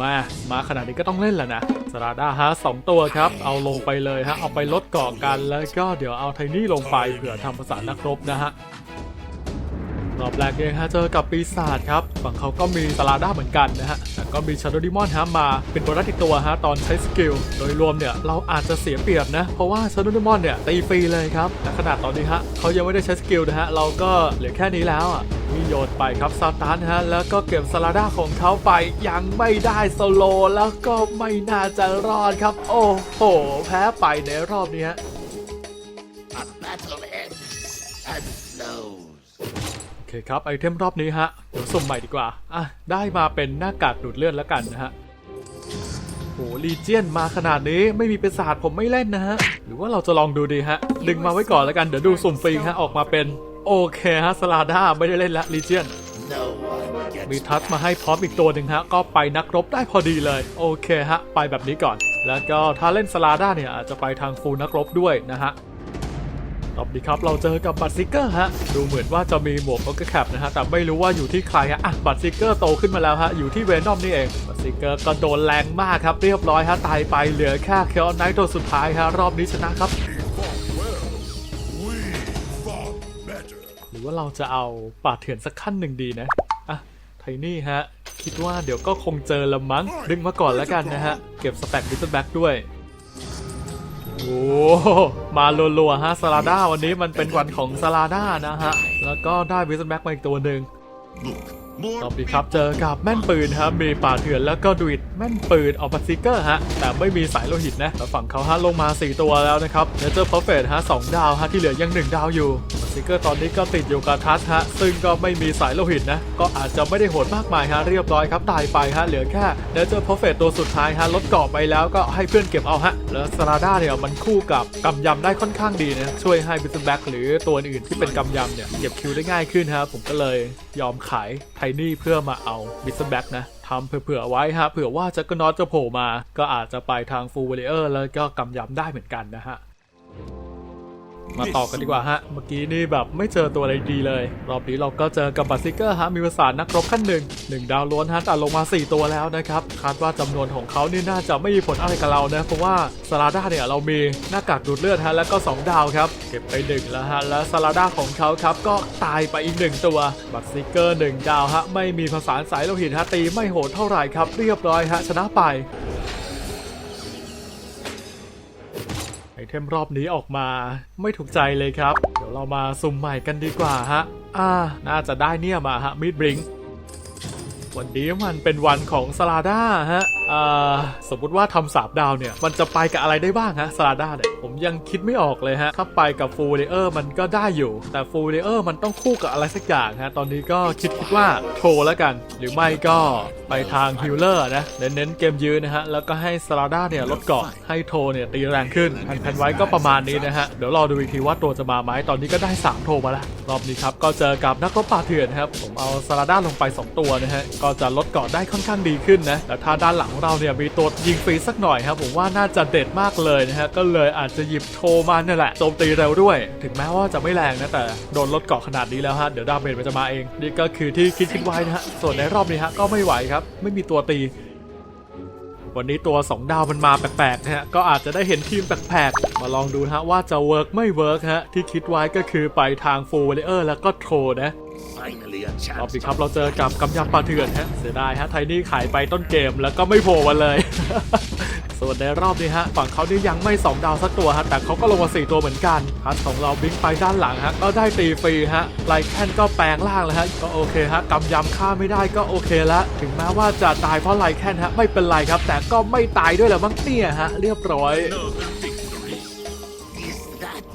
มามาขนาดนี้ก็ต้องเล่นแหละนะสราดาฮะสองตัวครับ เอาลงไปเลยฮะ เอาไปลดเกาะกันแล้วก็เดี๋ยวเอาไทนี่ลงไปเผื่อทำภาษานักรบนะฮะ รอบแรกเองฮะเจอกับปีศาจครับฝั่งเขาก็มีสลาด้าเหมือนกันนะฮะแต่ก็มีชาโดดิมอนฮะมาเป็นโบนัสอีกตัวฮะตอนใช้สกิลโดยรวมเนี่ยเราอาจจะเสียเปรียบนะ เพราะว่าชาโดดิมอนเนี่ยตีฟรีเลยครับและขนาดตอนนี้ฮะเขายังไม่ได้ใช้สกิลนะฮะเราก็เหลือแค่นี้แล้วอะมีโยนไปครับซาตานฮะแล้วก็เก็บสลาด้าของเขาไปยังไม่ได้โซโลแล้วก็ไม่น่าจะรอดครับ โอ้โหแพ้ไปในรอบนี้ฮะ เคครับไอเทมรอบนี้ฮะเดี๋ยวสุ่มใหม่ดีกว่า อะ ได้มาเป็นหน้ากากดูดเลือดแล้วกันนะฮะโหลีเจียนมาขนาดนี้ไม่มีเป็นศาสตร์ผมไม่เล่นนะฮะ หรือว่าเราจะลองดูดีฮะ ดึงมาไว้ก่อนแล้วกันเดี๋ยวดูสุ่มฟรีฮะออกมาเป็นโอเคฮะสลาด้าไม่ได้เล่นละลีเจียนมีทัชมาให้พร้อมอีกตัวหนึ่งฮะ ก็ไปนักรบได้พอดีเลย โอเคฮะ ไปแบบนี้ก่อน แล้วก็ถ้าเล่นสลาด้าเนี่ยอาจจะไปทางฟูลนักรบด้วยนะฮะ รอบนี้ครับเราเจอกับบัตซิกเกอร์ฮะดูเหมือนว่าจะมีหมวกโอเกอร์แคปนะฮะแต่ไม่รู้ว่าอยู่ที่ใครฮะอะบัตซิกเกอร์โตขึ้นมาแล้วฮะอยู่ที่เวนอมนี่เองบัตซิกเกอร์ก็โดนแรงมากครับเรียบร้อยฮะตายไปเหลือแค่เคอไนท์ตัวสุดท้ายฮะรอบนี้ชนะครับหรือว่าเราจะเอาปาเถื่อนสักขั้นหนึ่งดีนะอะไทนี่ฮะคิดว่าเดี๋ยวก็คงเจอละมั้งดึงมาก่อนแล้วกันนะฮะเก็บสแต็กดิสแบ็กด้วย โอ้มาลัวๆฮะสลาด้าวันนี้มันเป็นวันของสลาด้านะฮะ แล้วก็ได้วิสแบ็กมาอีกตัวหนึ่งต่อไปครับเจอกับแม่นปืนครับมีป่าเถื่อนแล้วก็ดุดแม่นปืนออกมาซิกเกอร์ฮะแต่ไม่มีสายโลหิตนะแต่ฝั่งเขาฮะลงมา 4 ตัวแล้วนะครับเนเจอร์เพอร์เฟกฮะสองดาวฮะที่เหลือยัง 1 ดาวอยู่ ซิกเกอร์ตอนนี้ก็ติดอยู่กับทัชฮะ ซึ่งก็ไม่มีสายโลหิตนะ ก็อาจจะไม่ได้โหดมากมายฮะ เรียบร้อยครับ ตายไปฮะ เหลือแค่เนเจอร์เพอร์เฟกตัวสุดท้ายฮะ ลดเกราะไปแล้วก็ให้เพื่อนเก็บเอาฮะ แล้วสลาด้าเนี่ยมันคู่กับกำยำได้ค่อนข้างดีนะ ช่วยให้บิสแบ็กหรือตัวอื่นที่เป็นกำยำเนี่ยเก็บคิวได้ง่ายขึ้นฮะ ผมก็เลยยอมขายไทนี่เพื่อมาเอาบิสแบ็กนะทำเผื่อๆไว้ฮะ เผื่อว่าจักรนอตจะโผล่มา ก็อาจจะไปทางฟูลเวเลอร์แล้วก็กำยำได้เหมือนกันนะฮะ มาต่อกันดีกว่าฮะ เมื่อกี้นี่แบบไม่เจอตัวอะไรดีเลย รอบนี้เราก็เจอกับบัตซิเกอร์ฮะ มีภาษานักรบขั้นหนึ่งหนึ่งดาวล้วนฮะแต่ลงมา 4 ตัวแล้วนะครับ คาดว่าจำนวนของเขานี่น่าจะไม่มีผลอะไรกับเรานะ เพราะว่าสลาด้าเนี่ยเรามีหน้ากากดูดเลือดฮะ แล้วก็ 2 ดาวครับ เก็บไปหนึ่งแล้วฮะ แล้วสลาด้าของเขาครับก็ตายไปอีกหนึ่งตัว บัตซิเกอร์หนึ่งดาวฮะ ไม่มีภาษาสายโลหิตฮะ ตีไม่โหดเท่าไหร่ครับ เรียบร้อยฮะ ชนะไป เทมรอบนี้ออกมาไม่ถูกใจเลยครับ เดี๋ยวเรามาสุ่มใหม่กันดีกว่าฮะ อ่า น่าจะได้เนี่ยมาฮะมิดบริง วันนี้มันเป็นวันของสลาด้าฮะ สมมุติว่าทำสามดาวเนี่ย มันจะไปกับอะไรได้บ้างฮะสลาด้าเนี่ย ผมยังคิดไม่ออกเลยฮะ ถ้าไปกับฟูลเลเยอร์มันก็ได้อยู่ แต่ฟูลเลเยอร์มันต้องคู่กับอะไรสักอย่างฮะ ตอนนี้ก็คิดคิดว่าโทรแล้วกัน หรือไม่ก็ไปทางฮิลเลอร์นะ เน้นเกมยืนนะฮะ แล้วก็ให้สลาด้าเนี่ยลดเกาะให้โทรเนี่ยตีแรงขึ้นแผนไว้ก็ประมาณนี้นะฮะ เดี๋ยวรอดูอีกทีว่าตัวจะมาไหมตอนนี้ก็ได้ 3 โทรมาแล้ว รอบนี้ครับก็เจอกับนักรบป่าเถื่อนครับ ผมเอาสลาด้าลงไป 2 ตัวนะฮะ ก็จะลดเกาะได้ค่อนข้างดีขึ้นนะ แต่ถ้าด้านหลังเราเนี่ยมีตัวยิงฟรีสักหน่อยครับผมว่าน่าจะเด็ดมากเลยนะฮะก็เลยอาจจะหยิบโทมาเนี่ยแหละโจมตีเร็วด้วย ถึงแม้ว่าจะไม่แรงนะแต่โดนลดเกาะขนาดนี้แล้วฮะเดี๋ยวดาเมจมันจะมาเองนี่ก็คือที่คิดคิดไว้นะฮะส่วนในรอบนี้ฮะก็ไม่ไหวครับไม่มีตัวตีวันนี้ตัว 2 ดาวมันมาแปลกๆนะฮะ ก็อาจจะได้เห็นทีมแปลกๆ มาลองดูฮะว่าจะเวิร์กไม่เวิร์กฮะ ที่คิดไว้ก็คือไปทางฟูลเลเยอร์แล้วก็โทรนะ รอบ chance. นี้ครับเราเจอกับกำยำปลาเถื่อนฮะเสียดายฮะไทนี่ขายไปต้นเกมแล้วก็ไม่โผล่มาเลย ส่วนในรอบนี้ฮะฝั่งเขานี่ยังไม่2ดาวสักตัวฮะแต่เขาก็ลงมา4ตัวเหมือนกันพัสของเราบิงไปด้านหลังฮะก็ได้ตีฟรีฮะไลแคนก็แปลงร่างแล้วฮะก็โอเคฮะกำยำฆ่าไม่ได้ก็โอเคละถึงแม้ว่าจะตายเพราะไลแคนฮะไม่เป็นไรครับ แต่ก็ไม่ตายด้วยแหละมั้งเนี่ยฮะเรียบร้อย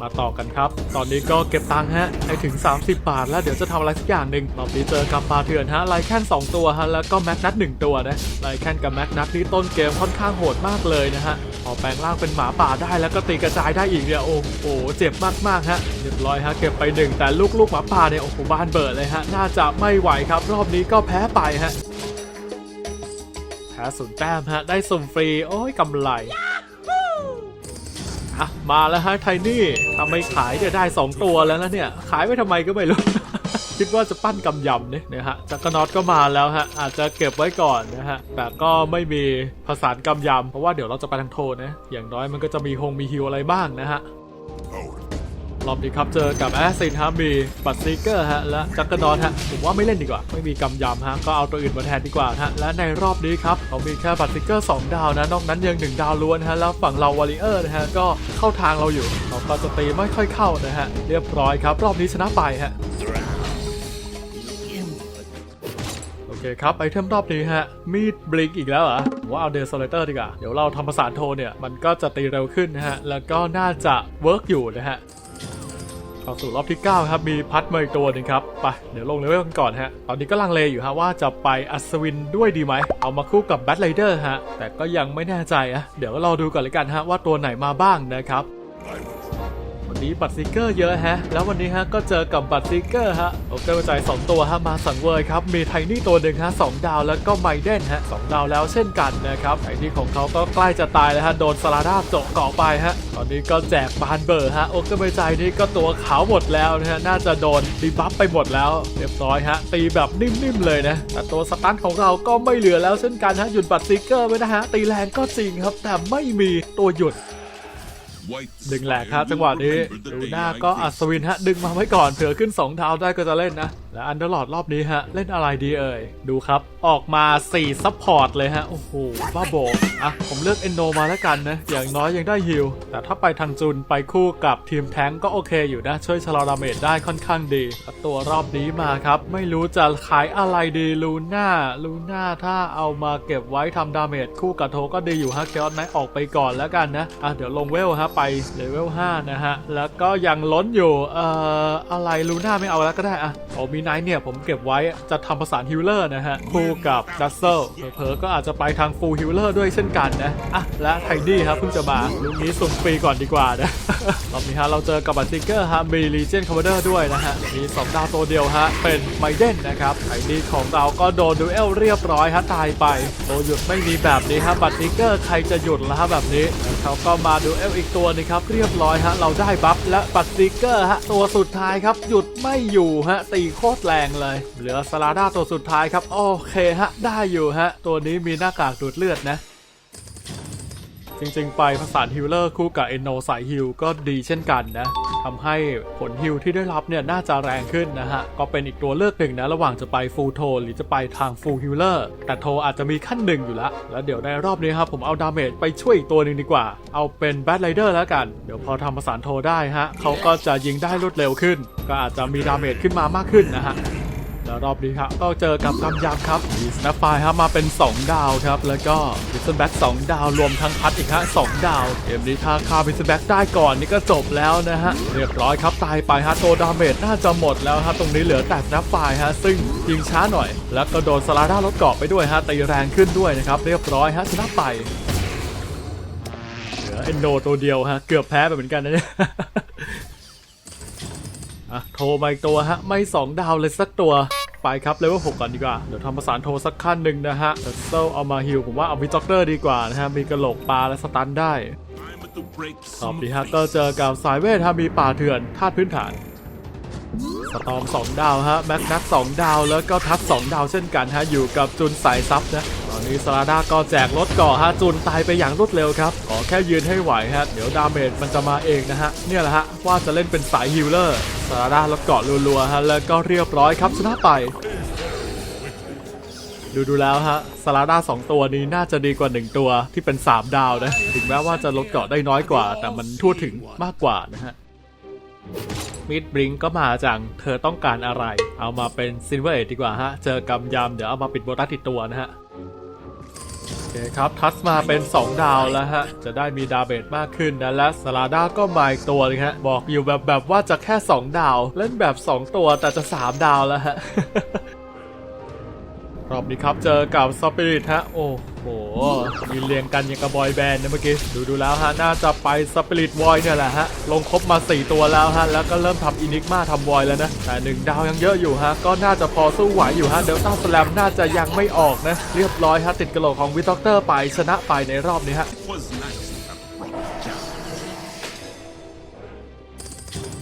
มาต่อกันครับ ตอนนี้ก็เก็บตังค์ฮะให้ถึง 30 บาท แล้วเดี๋ยวจะทำอะไรสักอย่างหนึ่งรอบนี้เจอกับปลาเถื่อนฮะไลแคน2ตัวฮะแล้วก็แม็กนัท1ตัวนะไลแคนกับแม็กนัทนี่ต้นเกมค่อนข้างโหดมากเลยนะฮะพอแปลงร่างเป็นหมาป่าได้แล้วก็ตีกระจายได้อีกเนี่ยโอ้โหเจ็บมากๆฮะเรียบร้อยฮะเก็บไปหนึ่งแต่ลูกๆหมาป่าเนี่ยโอ้โหบ้านเบิดเลยฮะน่าจะไม่ไหวครับ รอบนี้ก็แพ้ไปฮะแพ้ศูนย์แต้มฮะได้สุ่มฟรีโอ้ยกำไร อะมาแล้วฮะไทนี่ทำไมขายเนี่ยได้ 2 ตัวแล้วนะเนี่ย ขายไปทำไมก็ไม่รู้ คิดว่าจะปั้นกำยำเนี่ยนะฮะจักรนอตก็มาแล้วฮะ อาจจะเก็บไว้ก่อนนะฮะ แต่ก็ไม่มีผสานกำยำเพราะว่าเดี๋ยวเราจะไปทางโทนนะ อย่างน้อยมันก็จะมีฮงมีฮิวอะไรบ้างนะฮะ รอบนี้ครับเจอกับแอสซินฮะมีบัตซีเกอร์ฮะและจักรนอตฮะผมว่าไม่เล่นดีกว่า ไม่มีกำยำฮะก็เอาตัวอื่นมาแทนดีกว่าฮะและในรอบนี้ครับเขามีแค่บัตซีเกอร์2ดาวนะนอกนั้นยัง1ดาวล้วนฮะแล้วฝั่งเราวอริเออร์นะฮะก็เข้าทางเราอยู่เราก็จะตีไม่ค่อยเข้านะฮะเรียบร้อยครับ รอบนี้ชนะไปฮะโอเคครับไอเทมรอบนี้ฮะ มีดบลิงอีกแล้วเหรอว่าเอาเด s โซเลเตอร์ดีกว่า เดี๋ยวเราทำประสาโทเนี่ย มันก็จะตีเร็วขึ้นนะฮะ แล้วก็น่าจะเวิร์กอยู่นะฮะ เข้าสู่รอบที่ 9 ครับ มีพัดมาอีกตัวหนึงครับ ไป เดี๋ยวลงเลเวลกันก่อนฮะ ตอนนี้ก็ลังเลอยู่ฮะว่าจะไปอัศวินด้วยดีไหม เอามาคู่กับแบทไรเดอร์ฮะ แต่ก็ยังไม่แน่ใจอะเดี๋ยวก็รอดูก่อนเลยกันฮะว่าตัวไหนมาบ้างนะครับ นี้บัตรซิกเกอร์เยอะฮะ แล้ววันนี้ฮะก็เจอกับบัตรซิกเกอร์ฮะโอเคกระจาย2ตัวฮะมาสังเวยครับ มีไทนี่ตัวหนึ่งฮะสองดาวแล้วก็ไมเดนฮะสองดาวแล้วเช่นกันนะครับไทนี่ของเขาก็ใกล้จะตายแล้วฮะโดนสลาดาเจาะเกาะไปฮะตอนนี้ก็แจกบานเบอร์ฮะโอเคกระจายนี่ก็ตัวขาวหมดแล้วนะฮะน่าจะโดนดีบัฟไปหมดแล้วเรียบร้อยฮะตีแบบนิ่มๆเลยนะแต่ตัวสตันของเราก็ไม่เหลือแล้วเช่นกันฮะหยุดบัตรซิกเกอร์ไว้นะฮะตีแรงก็จริงครับแต่ไม่มีตัวหยุด ดึงแหลกครับจังหวะนี้ดูหน้าก็อัศวินฮะดึงมาไว้ก่อนเผื่อขึ้น2ดาได้ก็จะเล่นนะ และอันเดอร์ลอดรอบนี้ฮะ เล่นอะไรดีเอ่ย ดูครับ ออกมา 4 ซัพพอร์ตเลยฮะ โอ้โหบ้าโบอะ ผมเลือกเอนโนมาแล้วกันนะ อย่างน้อยยังได้ฮิลแต่ถ้าไปทางจุนไปคู่กับทีมแทงก็โอเคอยู่นะ ช่วยชะลอดาเมจได้ค่อนข้างดี ตัวรอบนี้มาครับ ไม่รู้จะขายอะไรดีลูน่าลูน่าถ้าเอามาเก็บไว้ทำดาเมจคู่กับโทก็ดีอยู่ฮะเคออสไนออกไปก่อนแล้วกันนะอะเดี๋ยวลงเวลฮะไปเลเวล5นะฮะแล้วก็ยังล้นอยู่เอ่ออะไรลูน่าไม่เอาแล้วก็ได้อะโอมีไนท์เนี่ยผมเก็บไว้จะทำประสานฮิลเลอร์นะฮะคู่กับดัสเซลเผลอๆก็อาจจะไปทางฟูลฮิลเลอร์ด้วยเช่นกันนะอะและไทดี้ครับเพิ่งจะมาลุคนี้สุ่มฟรีก่อนดีกว่านะรอบนี้ฮะเราเจอกับบัตติกเกอร์ฮะมีลีเจนคอมมานเดอร์ด้วยนะฮะมี2ดาวตัวเดียวฮะเป็นไมเดนนะครับไทดี้ของเราก็โดนดูเอลเรียบร้อยฮะตายไปตัวหยุดไม่มีแบบนี้ฮะบัตติกเกอร์ใครจะหยุดล่ะฮะแบบนี้เขาก็มาดูเอลอีกตัวหนึงครับเรียบร้อยฮะเราได้บัฟและบัตติกเกอร์ฮะตัวสุดท้ายครับหยุดไม่อยู่ฮะตีโคตรแรงเลย เหลือสลาด้าตัวสุดท้ายครับ โอเคฮะ ได้อยู่ฮะ ตัวนี้มีหน้ากากดูดเลือดนะ จริงๆ ไปผสานฮิลเลอร์คู่กับเอนโนสายฮิลก็ดีเช่นกันนะ ทำให้ผลฮิลที่ได้รับเนี่ยน่าจะแรงขึ้นนะฮะ ก็เป็นอีกตัวเลือกหนึ่งนะระหว่างจะไปฟูลโทหรือจะไปทางฟูลฮิลเลอร์แต่โทอาจจะมีขั้นหนึ่งอยู่แล้ว แล้วเดี๋ยวในรอบนี้ครับผมเอาดาเมจไปช่วยอีกตัวหนึ่งดีกว่า เอาเป็นแบทไรเดอร์แล้วกัน เดี๋ยวพอทำประสานโทได้ฮะเขาก็จะยิงได้รวดเร็วขึ้น ก็อาจจะมีดาเมจขึ้นมามากขึ้นนะฮะ แล้วรอบนี้ครับก็เจอกับกำยำครับมีสแนปไฟครับมาเป็น 2 ดาวครับ แล้วก็บิสแบ็ก2ดาวรวมทั้งพัดอีกฮะ2ดาวเกมนี้ถ้าคาบิสแบ็กได้ก่อนนี่ก็จบแล้วนะฮะเรียบร้อยครับตายไปฮะตัวดาเมจน่าจะหมดแล้วฮะตรงนี้เหลือแต่สแนปไฟฮะซึ่งยิงช้าหน่อย แล้วก็โดนสลาด้าลดเกาะไปด้วยฮะตีแรงขึ้นด้วยนะครับเรียบร้อยฮะชนะไปเหลือเอนโดตัวเดียวฮะเกือบแพ้ไปเหมือนกันนะเนี่ยอะโทรมาอีกตัวฮะ ไม่2ดาวเลยสักตัว ไปครับเลเวล6ก่อนดีกว่า เดี๋ยวทำประสานโทรสักขั้นหนึ่งนะฮะแต่เซลเอามาฮิลผมว่าเอาวิจ็อกเตอร์ดีกว่านะฮะมีกระโหลกปลาและสตันได้ I'm at the break รอบ some นี้ฮะ face. ก็เจอกับสายเวทฮะมีป่าเถื่อนธาตุพื้นฐาน สตอม2ดาวฮะแม็กนัท2ดาวแล้วก็ทัศ2ดาวเช่นกันฮะอยู่กับจุนสายซับนะตอนนี้สลาด้าก็แจกรถเกาะฮะจุนตายไปอย่างรวดเร็วครับขอแค่ยืนให้ไหวฮะเดี๋ยวดาเมจมันจะมาเองนะฮะเนี่ยแหละฮะว่าจะเล่นเป็นสายฮิลเลอร์สลาด้ารถเกาะรัวๆฮะแล้วก็เรียบร้อยครับชนะไปดูดูแล้วฮะสลาด้า2ตัวนี้น่าจะดีกว่า 1 ตัวที่เป็น 3 ดาวนะ ถึงแม้ว่าจะลดเกาะได้น้อยกว่า แต่มันทั่วถึงมากกว่านะฮะ มิดบริงก็มาจัง เธอต้องการอะไร เอามาเป็นซิลเวอร์เอดีกว่าฮะ เจอกำยำเดี๋ยวเอามาปิดโบนัสติดตัวนะฮะ โอเคครับ ทัสมาเป็น 2 ดาวแล้วฮะ จะได้มีดาเบจมากขึ้นนะ และสลาด้าก็มาอีกตัวนึงฮะ บอกอยู่แบบแบบว่าจะแค่ 2 ดาว เล่นแบบ 2 ตัวแต่จะ 3 ดาวแล้วฮะ รอบนี้ครับเจอกับสปิริตฮะ โอ้โหยืนเรียงกันอย่างกับบอยแบนด์นะเมื่อกี้ ดูดูแล้วฮะ น่าจะไปสปิริตวอยเนี่ยแหละฮะ ลงครบมา 4 ตัวแล้วฮะ แล้วก็เริ่มทำอินิกมาทำวอยแล้วนะ แต่1ดาวยังเยอะอยู่ฮะ ก็น่าจะพอสู้ไหวอยู่ฮะ เดลต้าสแลมน่าจะยังไม่ออกนะ เรียบร้อยฮะ ติดกระโหลกของวิทอกเตอร์ไปชนะไปในรอบนี้ฮะ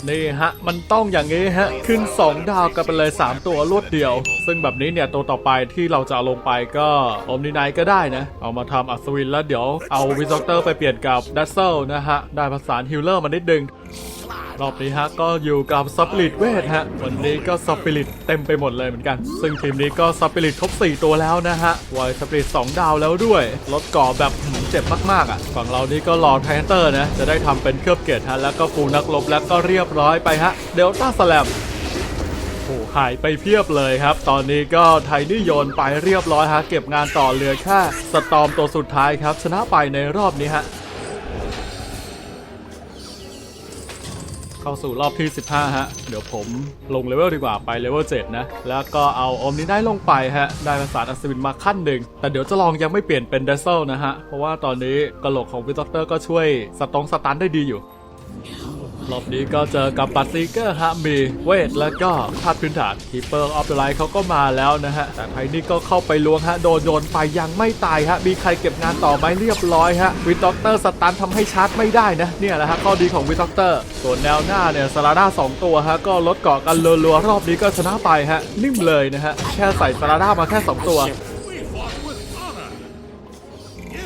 นี่ฮะ มันต้องอย่างนี้ฮะ ขึ้น 2 ดาวกันไปเลย 3 ตัวรวดเดียว ซึ่งแบบนี้เนี่ย ตัวต่อไปที่เราจะเอาลงไปก็อมนิไนก็ได้นะ เอามาทำอัศวินแล้วเดี๋ยวเอาวิซอกเตอร์ไปเปลี่ยนกับดัซเซลนะฮะ ได้ผสานฮิลเลอร์มานิดนึง รอบนี้ฮะก็อยู่กับสปิริตเวทฮะวันนี้ก็สปิริตเต็มไปหมดเลยเหมือนกัน ซึ่งทีมนี้ก็สปิริตครบ4 ตัวแล้วนะฮะไวสปิริต2ดาวแล้วด้วยลดก่อแบบหืมเจ็บมากๆอะฝั่งเรานี่ก็รอไทเตอร์นะจะได้ทำเป็นเครือบเกตฮะแล้วก็ฟูนักลบแล้วก็เรียบร้อยไปฮะเดลต้าสแลมโอ้หหายไปเพียบเลยครับ ตอนนี้ก็ไทนี่โยนไปเรียบร้อยฮะเก็บงานต่อเหลือแค่สตอมตัวสุดท้ายครับ ชนะไปในรอบนี้ฮะ เข้าสู่รอบที่ 15 ฮะ เดี๋ยวผมลงเลเวลดีกว่าไปเลเวล7นะ แล้วก็เอาอมนี้ได้ลงไปฮะ ได้ภาษาอัศวินมาขั้นหนึ่ง แต่เดี๋ยวจะลองยังไม่เปลี่ยนเป็นเดซเซลนะฮะ เพราะว่าตอนนี้กระโหลกของวิตเตอร์ก็ช่วยสตองสตันได้ดีอยู่ รอบนี้ก็เจอกับบัตซีเกอร์ฮะมีเวทแล้วก็ธาตุพื้นฐานคีเปอร์ออฟเดอะไลท์เขาก็มาแล้วนะฮะ แต่ไทนี่ก็เข้าไปล้วงฮะ โดนโยนไปยังไม่ตายฮะ มีใครเก็บงานต่อไหมเรียบร้อยฮะ วินด็อกเตอร์สตันทำให้ชาร์จไม่ได้นะ เนี่ยแหละฮะข้อดีของวินด็อกเตอร์ส่วนแนวหน้าเนี่ยสลาด้า2ตัวฮะ ก็ลดเกาะกันรัวๆรอบนี้ก็ชนะไปฮะนิ่มเลยนะฮะแค่ใส่สลาด้ามาแค่ 2 ตัว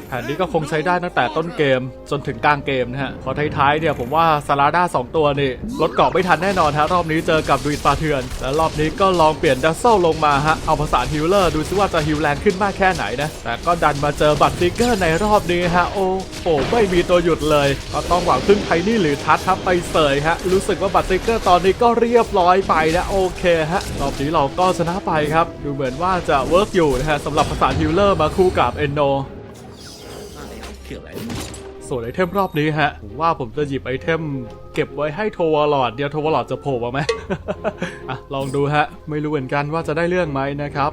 แผนนี้ก็คงใช้ได้ตั้งแต่ต้นเกมจนถึงกลางเกมนะฮะพอท้ายๆเนี่ยผมว่าซาราด้า2ตัวนี่ลดเกาะไม่ทันแน่นอนฮะรอบนี้เจอกับดูอิตปาเทือน และรอบนี้ก็ลองเปลี่ยนดัซเซลลงมาฮะเอาภาษาฮิลเลอร์ดูซิว่าจะฮิลแรงขึ้นมากแค่ไหนนะแต่ก็ดันมาเจอบัตซิกเกอร์ในรอบนี้ฮะโอ้โหไม่มีตัวหยุดเลย ก็ต้องหวังพึ่งไทนี่หรือทัศครับไปเสยฮะรู้สึกว่าบัตซิกเกอร์ตอนนี้ก็เรียบร้อยไปนะโอเคฮะรอบนี้เราก็ชนะไปครับดูเหมือนว่าจะเวิร์กอยู่นะฮะสำหรับภาษาฮิลเลอร์มาคู่กับเอนโน I'll kill him. ส่วนไอเทมรอบนี้ฮะผมว่าผมจะหยิบไอเทม เก็บไว้ให้โทวอลอดเดียวโทวอลอดจะโผล่มาไหมอะลองดูฮะ ไม่รู้เหมือนกันว่าจะได้เรื่องไหมนะครับ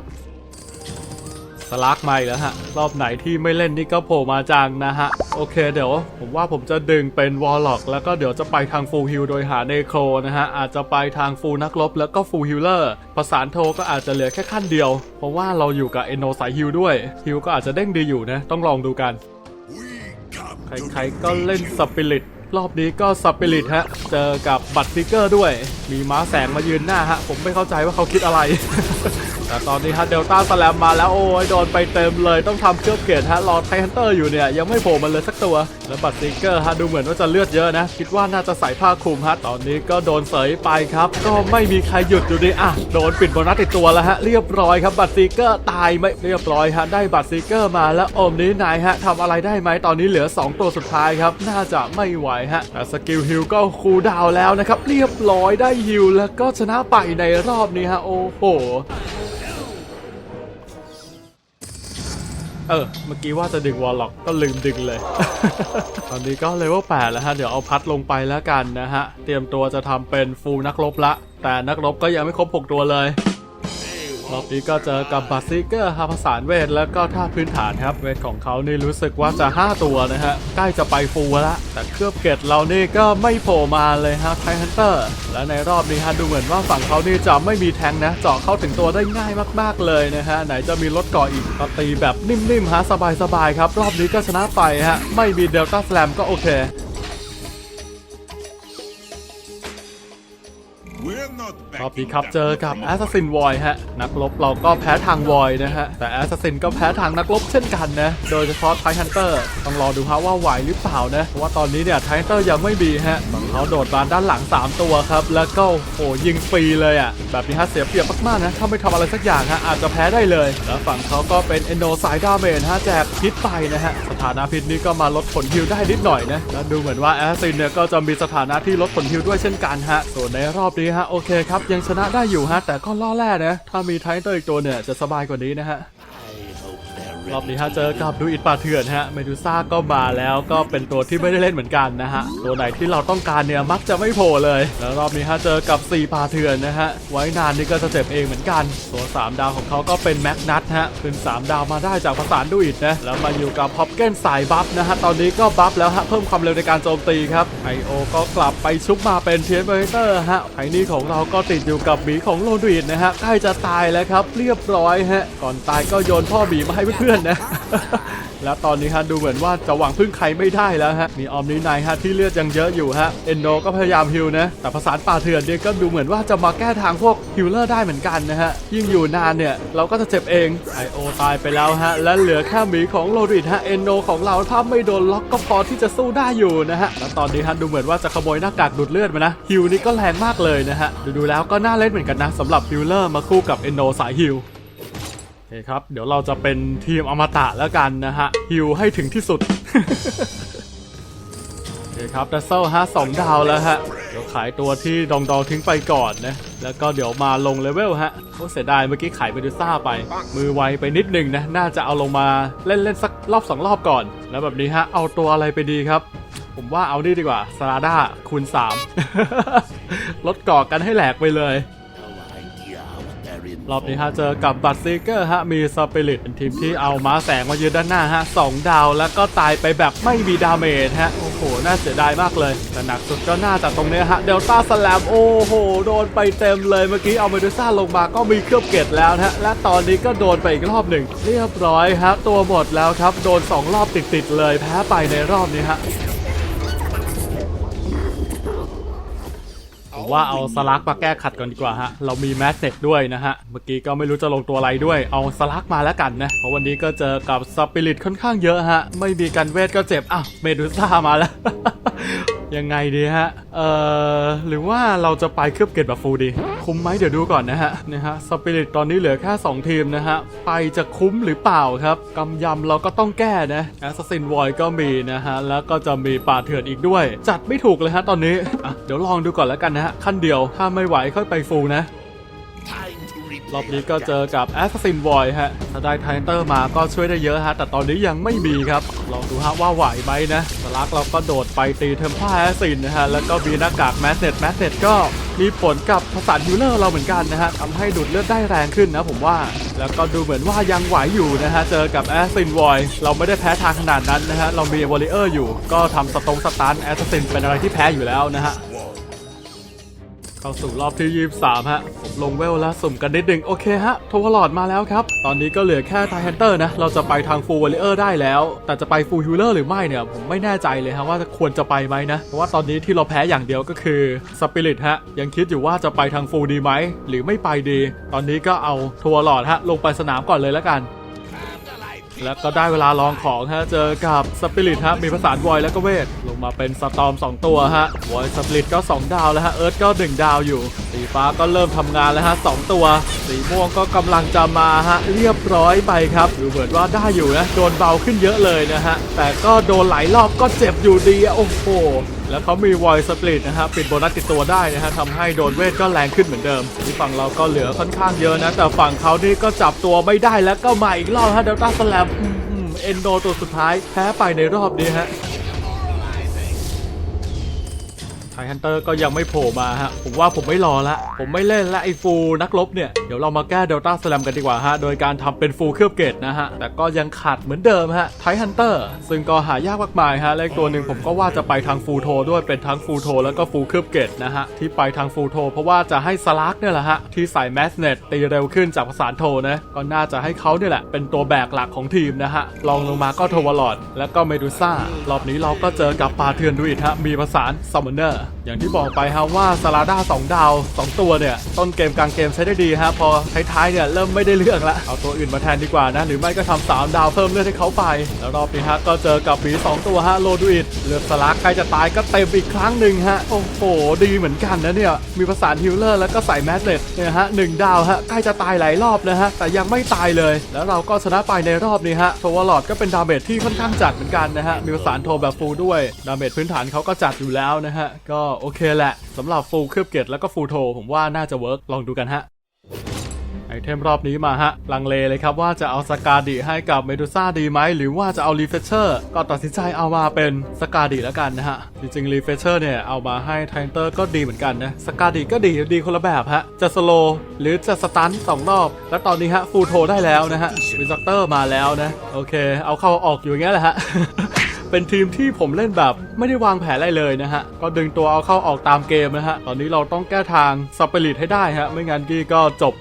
สลักไม่แล้วฮะ รอบไหนที่ไม่เล่นนี่ก็โผล่มาจังนะฮะ โอเคเดี๋ยว ผมว่าผมจะดึงเป็นวอลล็อกแล้วก็เดี๋ยวจะไปทางฟูลฮิลโดยหาเนโครนะฮะ อาจจะไปทางฟูลนักรบแล้วก็ฟูลฮิลเลอร์ประสานโทก็อาจจะเหลือแค่ขั้นเดียว เพราะว่าเราอยู่กับเอโนสายฮิลด้วยฮิลก็อาจจะเด้งดีอยู่นะ ต้องลองดูกัน ใครๆก็เล่นสปิริตรอบนี้ก็สปิริตฮะ เจอกับบัตรฟิกเกอร์ด้วย มีม้าแสงมายืนหน้าฮะ ผมไม่เข้าใจว่าเขาคิดอะไร แต่ตอนนี้ฮะเดลต้าสแลมมาแล้วโอ้ยโดนไปเต็มเลยต้องทำเครื่องเกตฮะรอไทฮันเตอร์อยู่เนี่ยยังไม่โผล่มาเลยสักตัว แล้วบัตรฟิกเกอร์ฮะดูเหมือนว่าจะเลือดเยอะนะ คิดว่าน่าจะใส่ผ้าคลุมฮะตอนนี้ก็โดนเสยไปครับ ก็ไม่มีใครหยุดอยู่ดีอะโดนปิดโบนัสติดตัวแล้วฮะเรียบร้อยครับบัตรฟิกเกอร์ตายไม่เรียบร้อยฮะได้บัตรฟิกเกอร์มาแล้วโอมนี้นายฮะทำอะไรได้ไหมตอนนี้เหลือ 2 ตัวสุดท้ายครับน่าจะไม่ไหวฮะแต่สกิลฮิลก็คูลดาวแล้วนะครับเรียบร้อยได้ฮิลแล้วก็ชนะไปในรอบนี้ฮะโอ้โห เออ เมื่อกี้ว่าจะดึงวอลล็อกก็ลืมดึงเลย ตอนนี้ก็เลเวลแปดแล้วฮะ เดี๋ยวเอาพัดลงไปแล้วกันนะฮะ เตรียมตัวจะทำเป็นฟูลนักรบละ แต่นักรบก็ยังไม่ครบ 6 ตัวเลย รอบนี้ก็เจอกับบัตซิเกอร์ฮาผสานเวทแล้วก็ท่าพื้นฐานครับ เวทของเขานี่รู้สึกว่าจะ 5 ตัวนะฮะ ใกล้จะไปฟูลแล้วแต่เครือบเกตเรานี่ก็ไม่โผล่มาเลยฮะไทฮันเตอร์ และในรอบนี้ฮะดูเหมือนว่าฝั่งเขานี่จะไม่มีแทงนะ เจาะเข้าถึงตัวได้ง่ายมากๆเลยนะฮะ ไหนจะมีรถกาะอีกก็ตีแบบนิ่มๆฮะสบายๆครับ รอบนี้ก็ชนะไปฮะ ไม่มีเดลต้าแสลมก็โอเค รอบนี้ครับเจอกับ Assassin Void ฮะ นักรบเราก็แพ้ทาง Void นะฮะ แต่ Assassin ก็แพ้ทางนักรบเช่นกันนะ โดยเฉพาะ t i h Hunter ต้องรอดูฮะว่าไหวหรือเปล่านะ เพราะว่าตอนนี้เนี่ย t i Hunter ยังไม่มีฮะฝั่งเขาโดดมาด้านหลัง 3 ตัวครับ แล้วก็โอ้โหยิงฟรีเลยอะ แบบนี้ฮะเสียเปรียบมากๆนะ ถ้าไม่ทำอะไรสักอย่างฮะอาจจะแพ้ได้เลย แล้วฝั่งเขาก็เป็น Endo สายดาเมจฮะแจกพิษไปนะฮะ สถานะพิษนี้ก็มาลดผลฮิลได้นิดหน่อยนะ แล้วดูเหมือนว่า Assassin เนี่ยก็จะมีสถานะที่ลดผลฮิลด้วยเช่นกันฮะ ส่วนในรอบนี้ฮะโอเคครับ ยังชนะได้อยู่ฮะ แต่ก็ล่อแร่นะ ถ้ามีไทเตอร์อีกตัวเนี่ยจะสบายกว่านี้นะฮะ รอบนี้ฮะเจอกับดูอิดป่าเถื่อนฮะเมดูซ่าก็มาแล้วก็เป็นตัวที่ไม่ได้เล่นเหมือนกันนะฮะตัวไหนที่เราต้องการเนี่ยมักจะไม่โผล่เลย แล้วรอบนี้ฮะเจอกับ4ป่าเถื่อนนะฮะไว้นานนี่ก็จะเจ็บเองเหมือนกัน ตัว 3 ดาวของเขาก็เป็นแม็กนัทฮะขึ้น 3 ดาวมาได้จากผสาดูอิดนะแล้วมาอยู่กับฮอปเกนสายบัฟนะฮะตอนนี้ก็บัฟแล้วฮะเพิ่มความเร็วในการโจมตีครับไอโอก็กลับไปชุบมาเป็นเทียนเบเตอร์ฮะไอนี่ของเราก็ติดอยู่กับหมีของโลดูอิดนะฮะใกล้จะตายแล้วครับเรียบร้อยฮะก่อนตายก็โยนพ่อหมีมาให้เพื่อนอนนะ แล้วตอนนี้ฮะดูเหมือนว่าจะหวังพึ่งใครไม่ได้แล้วฮะมีออมนินายฮะที่เลือดยังเยอะอยู่ฮะเอนโดก็พยายามฮิลนะแต่ภาษานป่าเถื่อนเนี่ยก็ดูเหมือนว่าจะมาแก้ทางพวกฮิลเลอร์ได้เหมือนกันนะฮะยิ่งอยู่นานเนี่ยเราก็จะเจ็บเองไอโอตายไปแล้วฮะและเหลือแค่หมีของโลริดฮะเอนโดของเราถ้าไม่โดนล็อกก็พอที่จะสู้ได้อยู่นะฮะแล้วตอนนี้ฮะดูเหมือนว่าจะขโมยหน้ากากดูดเลือดมานะฮิลนี่ก็แรงมากเลยนะฮะดูๆแล้วก็น่าเล่นเหมือนกันนะสำหรับฮิลเลอร์มาคู่กับเอนโดสายฮิล เคครับ เดี๋ยวเราจะเป็นทีมอมตะแล้วกันนะฮะฮิวให้ถึงที่สุดโอเคครับดัซเซลฮะสองดาวแล้วฮะ เดี๋ยวขายตัวที่ดองดองทิ้งไปก่อนนะ แล้วก็เดี๋ยวมาลงเลเวลฮะโอ้เสียดายเมื่อกี้ขายเมดูซ่าไป มือไวไปนิดนึงนะ น่าจะเอาลงมาเล่นเล่นสักรอบสองรอบก่อน แล้วแบบนี้ฮะ เอาตัวอะไรไปดีครับ ผมว่าเอานี่ดีกว่าสลาด้าคูณ3ลดก่อกันให้แหลกไปเลย รอบนี้ฮะเจอกับบัตซีเกอร์ฮะมีสปิริตเป็นทีมที่เอาม้าแสงมายืนด้านหน้าฮะสองดาวแล้วก็ตายไปแบบไม่มีดาเมจฮะโอ้โห น่าเสียดายมากเลย แต่หนักสุดก็น่าจะตรงนี้ฮะเดลต้าสแลมโอ้โห โดนไปเต็มเลยเมื่อกี้เอาเมดูซ่าลงมาก็มีเครือบเกตแล้วฮะและตอนนี้ก็โดนไปอีกรอบหนึ่ง เรียบร้อยฮะตัวหมดแล้วครับ โดนสองรอบติดๆเลยแพ้ไปในรอบนี้ฮะ ว่าเอาสลักมาแก้ขัดก่อนดีกว่าฮะ เรามีแมสเซจด้วยนะฮะ เมื่อกี้ก็ไม่รู้จะลงตัวอะไรด้วย เอาสลักมาแล้วกันนะ เพราะวันนี้ก็เจอกับสปิริตค่อนข้างเยอะฮะ ไม่มีกันเวทก็เจ็บ อ้าว เมดูซ่ามาแล้ว ยังไงดีฮะ เอ่อ หรือว่าเราจะไปเคลือบเกตแบบฟูดี คุ้มไหมเดี๋ยวดูก่อนนะฮะ นะฮะ สปิริตตอนนี้เหลือแค่ 2 ทีมนะฮะ ไปจะคุ้มหรือเปล่าครับ กำยำเราก็ต้องแก้นะแอสซัสซินวอยก็มีนะฮะ แล้วก็จะมีป่าเถื่อนอีกด้วย จัดไม่ถูกเลยฮะตอนนี้ อะ เดี๋ยวลองดูก่อนแล้วกันนะฮะ ขั้นเดียว ถ้าไม่ไหวค่อยไปฟูนะ รอบนี้ก็เจอกับ Assassin Void ฮะ ถ้าได้ไทเตอร์มาก็ช่วยได้เยอะฮะ แต่ตอนนี้ยังไม่มีครับ ลองดูฮะว่าไหวไหมนะสลักเราก็โดดไปตีเทมเพลแอสซินนะฮะ แล้วก็มีหน้ากากแมสเซตแมสเซตก็มีผลกับภาษาฮิลเลอร์เราเหมือนกันนะฮะทำให้ดูดเลือดได้แรงขึ้นนะผมว่า แล้วก็ดูเหมือนว่ายังไหวอยู่นะฮะ เจอกับ Assassin Void เราไม่ได้แพ้ทางขนาดนั้นนะฮะ เรามีวอลเลเยอร์อยู่ ก็ทำสตงสตาร์ Assassin เป็นอะไรที่แพ้อยู่แล้วนะฮะ เข้าสู่รอบที่ 23 ฮะ ผมลงเวลแล้วสุ่มกันนิดหนึ่งโอเคฮะทวลอดมาแล้วครับ ตอนนี้ก็เหลือแค่ไทแฮนเตอร์นะ เราจะไปทางฟูลวอลเลอร์ได้แล้ว แต่จะไปฟูลฮิลเลอร์หรือไม่เนี่ย ผมไม่แน่ใจเลยฮะว่าควรจะไปไหมนะ เพราะว่าตอนนี้ที่เราแพ้อย่างเดียวก็คือสปิริตฮะ ยังคิดอยู่ว่าจะไปทางฟูลดีไหม หรือไม่ไปดี ตอนนี้ก็เอาทัวร์ลอดฮะลงไปสนามก่อนเลยแล้วกัน แล้วก็ได้เวลาลองของฮะ เจอกับสปิริตฮะ มีภาษานวอยแล้วก็เวท ลงมาเป็นสตอม 2 ตัวฮะวอยสปิริตก็ 2 ดาวแล้วฮะ เอิร์ธก็ 1 ดาวอยู่ สีฟ้าก็เริ่มทำงานแล้วฮะ2ตัว สีม่วงก็กำลังจะมาฮะ เรียบร้อยไปครับดูเหมือนว่าได้อยู่นะ โดนเบาขึ้นเยอะเลยนะฮะ แต่ก็โดนหลายรอบก็เจ็บอยู่ดีอะโอ้โห แล้วเขามีวอยสปลิตนะฮะปิดโบนัสติดตัวได้นะฮะทำให้โดนเวทก็แรงขึ้นเหมือนเดิมที่ฝั่งเราก็เหลือค่อนข้างเยอะนะ แต่ฝั่งเขานี่ก็จับตัวไม่ได้แล้วก็มาอีกรอบฮะเดลต้าสแลมเอ็นโดตัวสุดท้ายแพ้ไปในรอบนี้ฮะ ไทฮันเตอร์ก็ยังไม่โผล่มาฮะ ผมว่าผมไม่รอละ ผมไม่เล่นละไอ้ฟูนักรบเนี่ย เดี๋ยวเรามาแก้เดลต้าสแลมกันดีกว่าฮะ โดยการทำเป็นฟูเครือบเกตนะฮะ แต่ก็ยังขาดเหมือนเดิมฮะไทฮันเตอร์ซึ่งก็หายากมากมายฮะและอีกตัวหนึ่งผมก็ว่าจะไปทางฟูโทด้วยเป็นทั้งฟูโทแล้วก็ฟูเครือบเกตนะฮะ ที่ไปทางฟูโท เพราะว่าจะให้สลักเนี่ยแหละฮะ ที่ใส่แมสเน็ตตีเร็วขึ้นจากภาษานโทนะ ก็น่าจะให้เขาเนี่ยแหละ เป็นตัวแบกหลักของทีมนะฮะลองลงมาก็โทวลอดแล้วก็เมดูซ่ารอบนี้เราก็เจอกับปลาเทือนดูอิดฮะมีภาษานซัมมอนเนอร์อย่างที่บอกไปฮะว่าซาลาด้า2ดาว 2 ตัวเนี่ย ต้นเกมกลางเกมใช้ได้ดีฮะ พอท้ายๆเนี่ยเริ่มไม่ได้เลือกละ เอาตัวอื่นมาแทนดีกว่านะ หรือไม่ก็ทำสามดาวเพิ่มเลือดให้เขาไป แล้วรอบนี้ฮะก็เจอกับหมี2ตัวฮะโลดูอิดเลือดสลักใกล้จะตายก็เต็มอีกครั้งหนึ่งฮะ โอ้โห ดีเหมือนกันนะเนี่ย มีภาษานฮิลเลอร์แล้วก็ใส่แมสเลตเนี่ยฮะหนึ่งดาวฮะใกล้จะตายหลายรอบนะฮะแต่ยังไม่ตายเลย แล้วเราก็ชนะไปในรอบนี้ฮะโทวลอดก็เป็นดาเมจที่ค่อนข้างจัดเหมือนกันนะฮะมีภาษานโทแบบฟูลด้วยดาเมจพื้นฐานเขาก็จัดอยู่แล้วนะฮะก็โอเคแหละสำหรับฟูลเครือบเกตแล้วก็ฟูลโทผมว่าน่าจะเวิร์กลองดูกันฮะไอเทมรอบนี้มาฮะ ลังเลเลยครับว่าจะเอาสกาดิให้กับเมดูซ่าดีไหม หรือว่าจะเอารีเฟชเชอร์ ก็ตัดสินใจเอามาเป็นสกาดิแล้วกันนะฮะ จริงๆรีเฟชเชอร์เนี่ย เอามาให้ไทเตอร์ก็ดีเหมือนกันนะ สกาดิก็ดีดีคนละแบบฮะ จะสโลหรือจะสตันสองรอบ แล้วตอนนี้ฮะ ฟูโทได้แล้วนะฮะวินซักเตอร์มาแล้วนะ โอเค เอาเข้าออกอยู่อย่างเงี้ยแหละฮะ เป็นทีมที่ผมเล่นแบบไม่ได้วางแผนอะไรเลยนะฮะ ก็ดึงตัวเอาเข้าออกตามเกมนะฮะ ตอนนี้เราต้องแก้ทางสปิริตให้ได้ฮะ ไม่งั้นกี้ก็จบ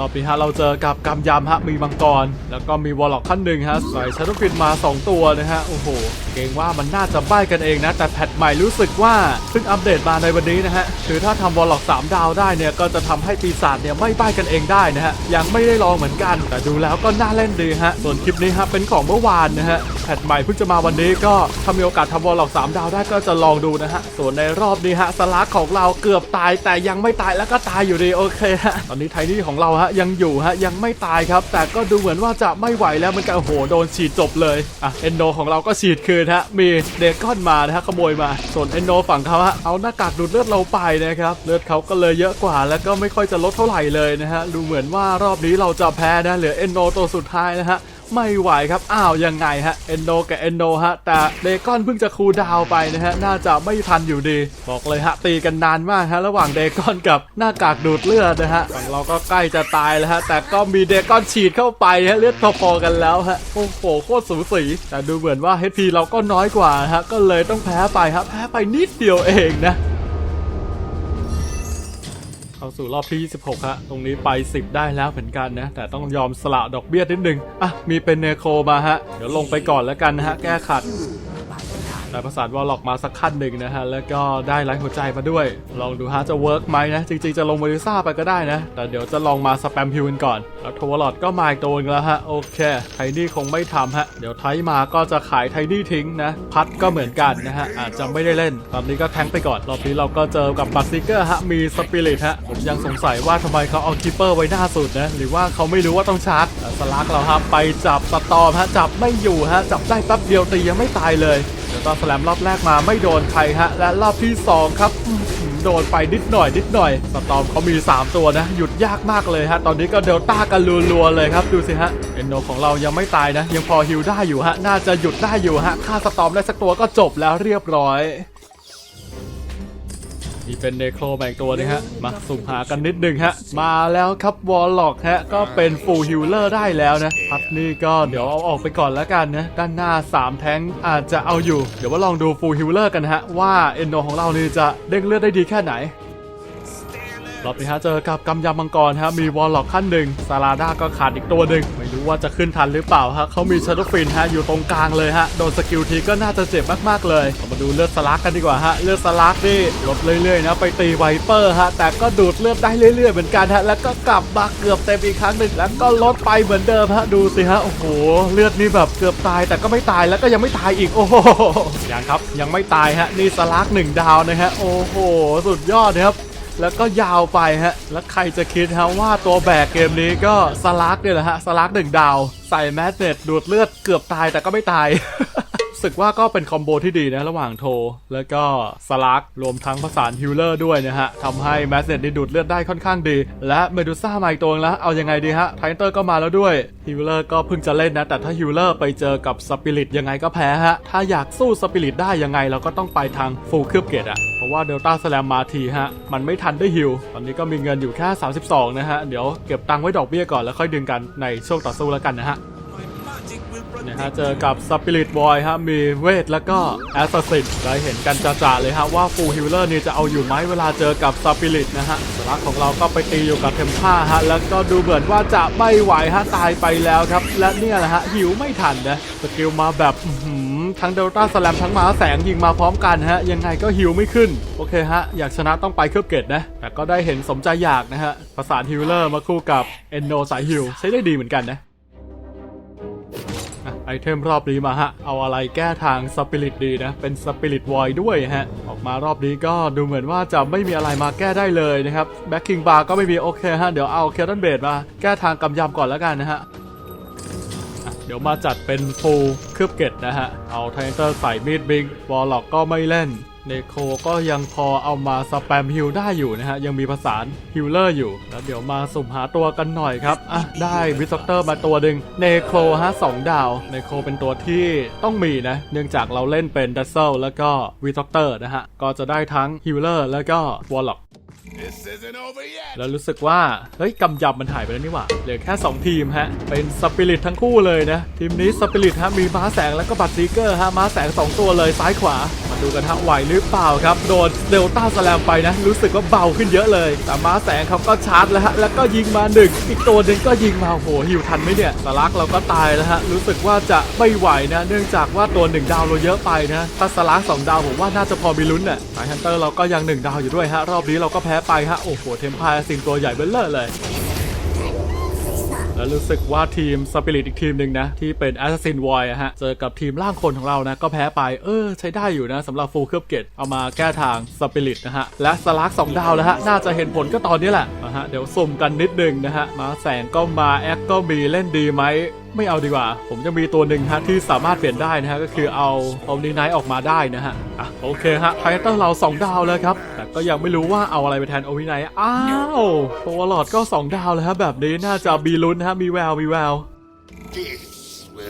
รอบนี้ฮะเราเจอกับกำยำฮะมีมังกร แล้วก็มีวอลล็อกขั้นหนึ่งฮะใส่ชัตเตอร์ฟินมา 2 ตัวนะฮะโอ้โหเกรงว่ามันน่าจะใบ้กันเองนะ แต่แพทใหม่รู้สึกว่าเพิ่งอัปเดตมาในวันนี้นะฮะคือถ้าทำวอลล็อก 3 ดาวได้เนี่ยก็จะทำให้ปีศาจเนี่ยไม่ใบ้กันเองได้นะฮะยังไม่ได้ลองเหมือนกัน แต่ดูแล้วก็น่าเล่นดีฮะส่วนคลิปนี้ฮะเป็นของเมื่อวานนะฮะแพทใหม่เพิ่งจะมาวันนี้ก็ถ้ามีโอกาสทำวอลล็อก3 ดาวได้ก็จะลองดูนะฮะส่วนในรอบนี้ฮะสลักของเราเกือบตายแต่ยังไม่ตายแล้วก็ตายอยู่ดีโอเคฮะตอนนี้ไทนี่ของเราฮะยังอยู่ฮะยังไม่ตายครับ แต่ก็ดูเหมือนว่าจะไม่ไหวแล้วมันก็โอ้โหโดนฉีดจบเลยอะเอนโนของเราก็ฉีดคืนฮะมีเดกอนมานะฮะขโมยมาส่วนเอนโนฝั่งเขาฮะเอาหน้ากากดูดเลือดเราไปนะครับเลือดเขาก็เลยเยอะกว่าแล้วก็ไม่ค่อยจะลดเท่าไหร่เลยนะฮะดูเหมือนว่ารอบนี้เราจะแพ้นะเหลือเอนโนตัวสุดท้ายนะฮะ ไม่ไหวครับ อ้าวยังไงฮะ เอนโดกับเอนโดฮะ แต่เดกอนเพิ่งจะคูดาวไปนะฮะ น่าจะไม่ทันอยู่ดี บอกเลยฮะ ตีกันนานมากฮะ ระหว่างเดกอนกับหน้ากากดูดเลือดนะฮะ ฝั่งเราก็ใกล้จะตายแล้วฮะ แต่ก็มีเดกอนฉีดเข้าไปฮะ เลือดพอๆกันแล้วฮะ โอ้โหโคตรสูสี แต่ดูเหมือนว่า HP เราก็น้อยกว่าฮะ ก็เลยต้องแพ้ไปครับแพ้ไปนิดเดียวเองนะ สู่รอบที่ 26ฮะตรงนี้ไป 10 ได้แล้วเหมือนกันนะ แต่ต้องยอมสละดอกเบี้ยนิดนึงอะมีเป็นเนโครมาฮะ เดี๋ยวลงไปก่อนแล้วกันนะฮะ แก้ขัด ได้ประสานวอลล็อกมาสักขั้นหนึ่งนะฮะ แล้วก็ได้ไลท์หัวใจมาด้วย ลองดูฮะจะเวิร์กไหมนะ จริงๆจะลงมาริซ่าไปก็ได้นะ แต่เดี๋ยวจะลองมาสแปมฮิวกันก่อน แล้วทวอลอดก็มาอีกตัวนึงแล้วฮะ โอเค ไทนี่คงไม่ทำฮะ เดี๋ยวไทมาก็จะขายไทนี่ทิ้งนะ พัดก็เหมือนกันนะฮะ อาจจะไม่ได้เล่น ตอนนี้ก็แทงไปก่อน รอบนี้เราก็เจอกับบัตซิเกอร์ฮะ มีสปิริตฮะ ผมยังสงสัยว่าทำไมเขาเอาคิปเปอร์ไว้หน้าสุดนะ หรือว่าเขาไม่รู้ว่าต้องชาร์จสลักเราฮะ ไปจับสตอมฮะ จับไม่อยู่ฮะ จับได้แป๊บเดียวตียังไม่ตายเลย เดี๋ยวตอนสแลมรอบแรกมาไม่โดนใครฮะ และรอบที่ 2 ครับโดนไปนิดหน่อยนิดหน่อยสตอมเขามี 3 ตัวนะ หยุดยากมากเลยฮะ ตอนนี้ก็เดลต้ากันรัวๆเลยครับ ดูสิฮะเอนโนของเรายังไม่ตายนะ ยังพอฮิวได้อยู่ฮะ น่าจะหยุดได้อยู่ฮะฆ่าสตอมได้สักตัวก็จบแล้วเรียบร้อย มีเป็นเนโครมาอีกตัวนึงฮะ มาสุ่มหากันนิดนึงฮะ มาแล้วครับวอลล็อกฮะ ก็เป็นฟูลฮิลเลอร์ได้แล้วนะพัดนี่ก็เดี๋ยวเอาออกไปก่อนแล้วกันนะ ด้านหน้า 3 แท้งอาจจะเอาอยู่ เดี๋ยวว่าลองดูฟูลฮิลเลอร์กันฮะ ว่าเอนโนของเรานี่จะเด้งเลือดได้ดีแค่ไหน รอบนี้ฮะเจอกับกำยำมังกรฮะมีวอลล็อกขั้นหนึ่งซาลาด้าก็ขาดอีกตัวหนึ่งไม่รู้ว่าจะขึ้นทันหรือเปล่าฮะเขามีชัตเตอร์ฟินฮะอยู่ตรงกลางเลยฮะโดนสกิลทีก็น่าจะเจ็บมากๆเลยเรามาดูเลือดสลักกันดีกว่าฮะเลือดสลักนี่ลดเรื่อยๆนะไปตีไวเปอร์ฮะแต่ก็ดูดเลือดได้เรื่อยๆเหมือนกันฮะแล้วก็กลับมาเกือบเต็มอีกครั้งหนึ่งแล้วก็ลดไปเหมือนเดิมฮะดูสิฮะโอ้โหเลือดนี่แบบเกือบตายแต่ก็ไม่ตายแล้วก็ยังไม่ตายอีกโอ้โหยังครับยังไม่ตายฮะนี่สลักหนึ่งดาวนะฮะโอ้โหสุดยอดนะครับ แล้วก็ยาวไปฮะ แล้วใครจะคิดฮะว่าตัวแบกเกมนี้ก็สลักเนี่ยแหละฮะ สลักหนึ่งดาว ใส่แมสเนตดูดเลือดเกือบตายแต่ก็ไม่ตาย สึกว่าก็เป็นคอมโบที่ดีนะระหว่างโท แล้วก็สลักรวมทั้งผสานฮิลเลอร์ด้วยนะฮะทำให้แมสเนดีดูดเลือดได้ค่อนข้างดี และเมดูซ่ามาอีกตัวงแล้วเอายังไงดีฮะไทเตอร์ก็มาแล้วด้วยฮิลเลอร์ก็เพิ่งจะเล่นนะ แต่ถ้าฮิลเลอร์ไปเจอกับสปิริตยังไงก็แพ้ฮะ ถ้าอยากสู้สปิริตได้ยังไงเราก็ต้องไปทางฟูลคืบเกตอะเพราะว่าเดลต้าสแลมมาทีฮะ มันไม่ทันได้ฮิลตอนนี้ก็มีเงินอยู่แค่ 32 นะฮะ เดี๋ยวเก็บตังค์ไว้ดอกเบี้ยก่อนแล้วค่อยดึงกันในช่วงต่อสู้แล้วกันนะฮะ นี่ยฮะเจอกับสปิริตบอยฮะมีเวทแล้วก็แอสซัสซินได้เห็นกันจ่าๆเลยฮะว่าฟูลฮิลเลอร์นี่จะเอาอยู่ไหมเวลาเจอกับสปิริตนะฮะสลักของเราก็ไปตีอยู่กับเทมผ้าฮะแล้วก็ดูเหมือนว่าจะไม่ไหวฮะตายไปแล้วครับ และเนี่ยแหละฮะหิวไม่ทันนะสกิลมาแบบอื้อหือทั้งเดลต้าสแลมทั้งหมาแสงยิงมาพร้อมกันฮะยังไงก็หิวไม่ขึ้น โอเคฮะ อยากชนะต้องไปเครือบเกตนะ แต่ก็ได้เห็นสมใจอยากนะฮะประสานฮิลเลอร์มาคู่กับเอนโนสายฮิลใช้ได้ดีเหมือนกันนะ อะไอเทมรอบนี้มาฮะ เอาอะไรแก้ทางสปิริตดีนะ เป็นสปิริตวอยด้วยฮะ ออกมารอบนี้ก็ดูเหมือนว่าจะไม่มีอะไรมาแก้ได้เลยนะครับแบ็คคิงบาร์ก็ไม่มีโอเคฮะ เดี๋ยวเอาเคลตันเบดมาแก้ทางกำยำก่อนแล้วกันนะฮะอะเดี๋ยวมาจัดเป็นฟูลคืบเกตนะฮะ เอาไทเตอร์ใส่มีดบิงวอลล็อกก็ไม่เล่น เนโคก็ยังพอเอามาสแปมฮิลได้อยู่นะฮะ ยังมีประสานฮิลเลอร์อยู่ แล้วเดี๋ยวมาสุ่มหาตัวกันหน่อยครับ อะ ได้วิสเตอร์มาตัวหนึ่งเนโคฮะสองดาว เนโคเป็นตัวที่ต้องมีนะ เนื่องจากเราเล่นเป็นดัซเซลแล้วก็วิสเตอร์นะฮะ ก็จะได้ทั้งฮิลเลอร์แล้วก็วอลล็อกแล้วรู้สึกว่า เฮ้ยกำยำมันหายไปแล้วนี่หว่า เหลือแค่ 2 ทีมฮะ เป็นสปิริตทั้งคู่เลยนะ ทีมนี้สปิริตฮะ มีม้าแสงแล้วก็บัตซีเกอร์ฮะ ม้าแสง 2 ตัวเลยซ้ายขวา ดูกันฮะไหวหรือเปล่าครับ โดนเดลต้าสแลมไปนะ รู้สึกว่าเบาขึ้นเยอะเลยแต่มาแสงเขาก็ชาร์จแล้วฮะแล้วก็ยิงมาหนึ่งอีกตัวหนึ่งก็ยิงมาโอ้โหหิวทันไหมเนี่ยสลักเราก็ตายแล้วฮะรู้สึกว่าจะไม่ไหวนะ เนื่องจากว่าตัวหนึ่งดาวเราเยอะไปนะถ้าสลักสองดาวผมว่าน่าจะพอมีลุ้นน่ะสายฮันเตอร์เราก็ยังหนึ่งดาวอยู่ด้วยฮะรอบนี้เราก็แพ้ไปฮะโอ้โหเทมพายสิงตัวใหญ่เบ้อร่อเลย แล้วรู้สึกว่าทีมสปิริตอีกทีมหนึ่งนะ ที่เป็น Assassin v o i อะฮะ เจอกับทีมล่างคนของเรานะ ก็แพ้ไป เออ ใช้ได้อยู่นะสำหรับฟูลเครือบเกตเอามาแก้ทางสปิริตนะฮะ และสลักสองดาวแล้วฮะ น่าจะเห็นผลก็ตอนนี้แหละนะฮะเดี๋ยวสุ่มกันนิดนึงนะฮะมาแสงก็มาแอคก็มีเล่นดีไหม ไม่เอาดีกว่า ผมจะมีตัวหนึ่งฮะที่สามารถเปลี่ยนได้นะฮะก็คือเอาโอมนีไนท์ออกมาได้นะฮะอะโอเคฮะไพเตอร์เรา2ดาวแล้วครับแต่ก็ยังไม่รู้ว่าเอาอะไรไปแทนโอมนีไนท์อ้าวโตัวหลอดก็ 2 ดาวแล้วฮะแบบนี้น่าจะมีลุ้นฮะมีแววมีแวว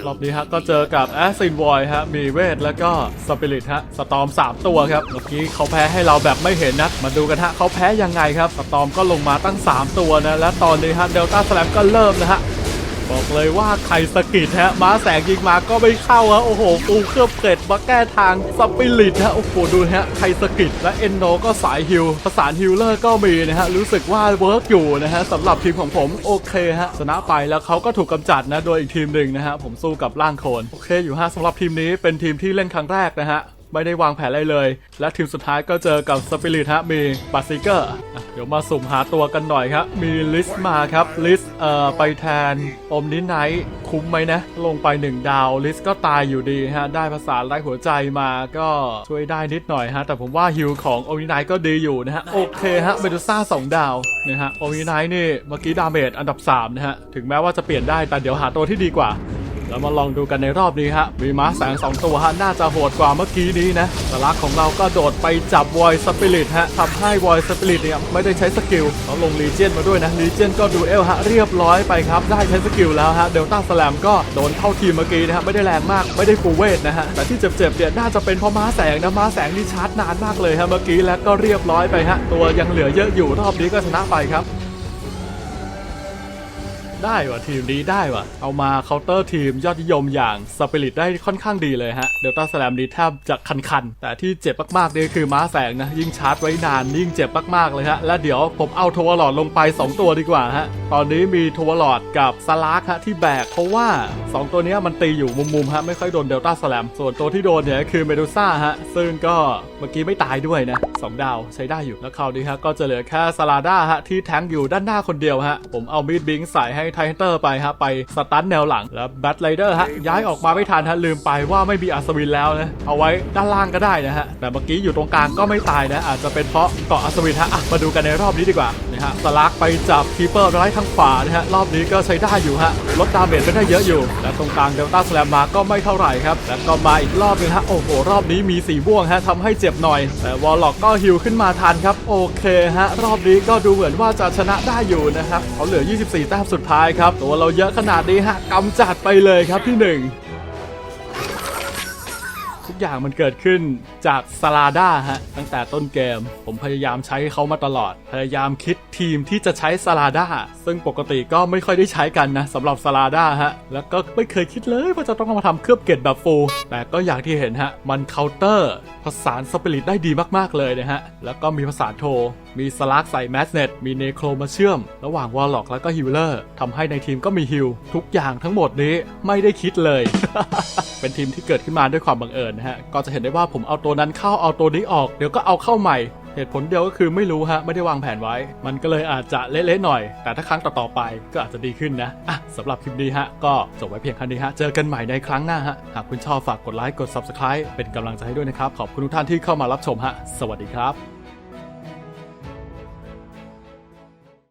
รอบนี้ฮะก็เจอกับแอสซินวอยฮะมีเวทแล้วก็สปิริตฮะสตอม 3 ตัวครับเมื่อกี้เขาแพ้ให้เราแบบไม่เห็นนะมาดูกันฮะเขาแพ้ยังไงครับสตอมก็ลงมาตั้ง 3 ตัวนะและตอนนี้ฮะเดลต้าสแลมก็เริ่มนะฮะ บอกเลยว่าใครสกิดฮะม้าแสงยิงมาก็ไม่เข้าฮะโอ้โหปูเครือบเกร็ดมาแก้ทางสปิริตฮะโอ้โหดูฮะใครสกิดและเอนโนก็สายฮิลประสานฮิลเลอร์ก็มีนะฮะรู้สึกว่าเวิร์กอยู่นะฮะสำหรับทีมของผมโอเคฮะชนะไปแล้วเขาก็ถูกกำจัดนะโดยอีกทีมหนึ่งนะฮะผมสู้กับล่างโคนโอเคอยู่ฮะสำหรับทีมนี้เป็นทีมที่เล่นครั้งแรกนะฮะ ไม่ได้วางแผนอะไรเลย และทีมสุดท้ายก็เจอกับสปิริตฮะมีบัตซิเกอร์เดี๋ยวมาสุ่มหาตัวกันหน่อยครับ มีลิสมาครับ ลิสเอ่อไปแทนอมนิไนท์คุ้มไหมนะ ลงไป 1 ดาว ลิสก็ตายอยู่ดีฮะ ได้ภาษาไร้หัวใจมาก็ช่วยได้นิดหน่อยฮะ แต่ผมว่าฮิลของอมนิไนท์ก็ดีอยู่นะฮะ โอเคฮะเบดูซ่า2 ดาวนะฮะอมนิไนท์นี่เมื่อกี้ดาเมจอันดับ3นะฮะถึงแม้ว่าจะเปลี่ยนได้แต่เดี๋ยวหาตัวที่ดีกว่า แล้วมาลองดูกันในรอบนี้ฮะ มีม้าแสง2ตัวฮะ น่าจะโหดกว่าเมื่อกี้นี้นะสลักของเราก็โดดไปจับวอยสปิริตฮะทำให้วอยสปิริตเนี่ย ไม่ได้ใช้สกิลเขาลงลีเจียนมาด้วยนะลีเจียนก็ดูเอลฮะ เรียบร้อยไปครับ ได้ใช้สกิลแล้วฮะ เดลต้าสแลมก็โดนเข้าทีมเมื่อกี้นะฮะ ไม่ได้แรงมาก ไม่ได้ฟูเวทนะฮะ แต่ที่เจ็บๆเนี่ยน่าจะเป็นเพราะม้าแสงนะม้าแสงนี่ชาร์จนานมากเลยฮะเมื่อกี้แล้วก็เรียบร้อยไปฮะ ตัวยังเหลือเยอะอยู่รอบนี้ก็ชนะไปครับ ได้ว่ะทีมนี้ได้ว่ะ เอามาเคาน์เตอร์ทีมยอดนิยมอย่างสปิริตได้ค่อนข้างดีเลยฮะเดลต้าสแลมนี้แทบจะคันๆ แต่ที่เจ็บมากๆนี่คือม้าแสงนะ ยิ่งชาร์จไว้นานยิ่งเจ็บมากๆเลยฮะ และเดี๋ยวผมเอาโทวลอดลงไป 2 ตัวดีกว่าฮะ ตอนนี้มีโทวลอดกับสลาร์คฮะที่แบก เพราะว่า 2 ตัวนี้มันตีอยู่มุมๆฮะไม่ค่อยโดนเดลต้าสแลมส่วนตัวที่โดนเนี่ยคือเมดูซ่าฮะซึ่งก็เมื่อกี้ไม่ตายด้วยนะสองดาวใช้ได้อยู่แล้วคราวนี้ฮะก็จะเหลือแค่สลาด้าฮะที่แทงอยู่ด้านหน้าคนเดียวฮะผมเอามีดบิงใส่ให้ไทเตอร์ไปฮะไปสตันแนวหลังแล้วแบทไรเดอร์ฮะย้ายออกมาไม่ทันฮะลืมไปว่าไม่มีอัศวินแล้วนะเอาไว้ด้านล่างก็ได้นะฮะแต่เมื่อกี้อยู่ตรงกลางก็ไม่ตายนะอาจจะเป็นเพราะเกาะอัศวินฮะมาดูกันในรอบนี้ดีกว่านะฮะสลักไปจับคีเปอร์ไร้ทางขวานะฮะรอบนี้ก็ใช้ได้อยู่ฮะลดดาเมจไปได้เยอะอยู่ และตรงกลางเดลต้าสแลมมาก็ไม่เท่าไหร่ครับแล้วก็มาอีกรอบนึงฮะโอ้โหรอบนี้มีสีม่วงฮะทำให้เจ็บหน่อย แต่วอลล็อกก็ฮิวขึ้นมาทันครับโอเคฮะรอบนี้ก็ดูเหมือนว่าจะชนะได้อยู่นะครับเขาเหลือ 24แต้มสุดท้ายครับตัวเราเยอะขนาดนี้ฮะกำจัดไปเลยครับที่หนึ่งทุกอย่างมันเกิดขึ้นจากสลาด้าฮะตั้งแต่ต้นเกม ผมพยายามใช้เขามาตลอด พยายามคิดทีมที่จะใช้สลาด้าซึ่งปกติก็ไม่ค่อยได้ใช้กันนะสำหรับสลาด้าฮะแล้วก็ไม่เคยคิดเลยว่าจะต้องมาทำเคลือบเกล็ดแบบฟู แต่ก็อย่างที่เห็นฮะมันเคาน์เตอร์ผสานสปิริตได้ดีมากๆเลยนะฮะ แล้วก็มีผสานโท มีสลักใส่แมสเน็ตมีเนโครมาเชื่อม ระหว่างวอลล็อกแล้วก็ฮิลเลอร์ทำให้ในทีมก็มีฮิลทุกอย่างทั้งหมดนี้ไม่ได้คิดเลย เป็นทีมที่เกิดขึ้นมาด้วยความบังเอิญนะฮะ ก็จะเห็นได้ว่าผมเอาตัวนั้นเข้าเอาตัวนี้ออก เดี๋ยวก็เอาเข้าใหม่ เหตุผลเดียวก็คือไม่รู้ฮะไม่ได้วางแผนไว้ มันก็เลยอาจจะเละๆหน่อย แต่ถ้าครั้งต่อๆไปก็อาจจะดีขึ้นนะอะสำหรับคลิปนี้ฮะก็จบไว้เพียงแค่นี้ฮะเจอกันใหม่ในครั้งหน้าฮะหากคุณชอบฝากกดไลค์กด Subscribe เป็นกำลังใจให้ด้วยนะครับขอบคุณทุกท่านที่เข้ามารับชมฮะสวัสดีครับ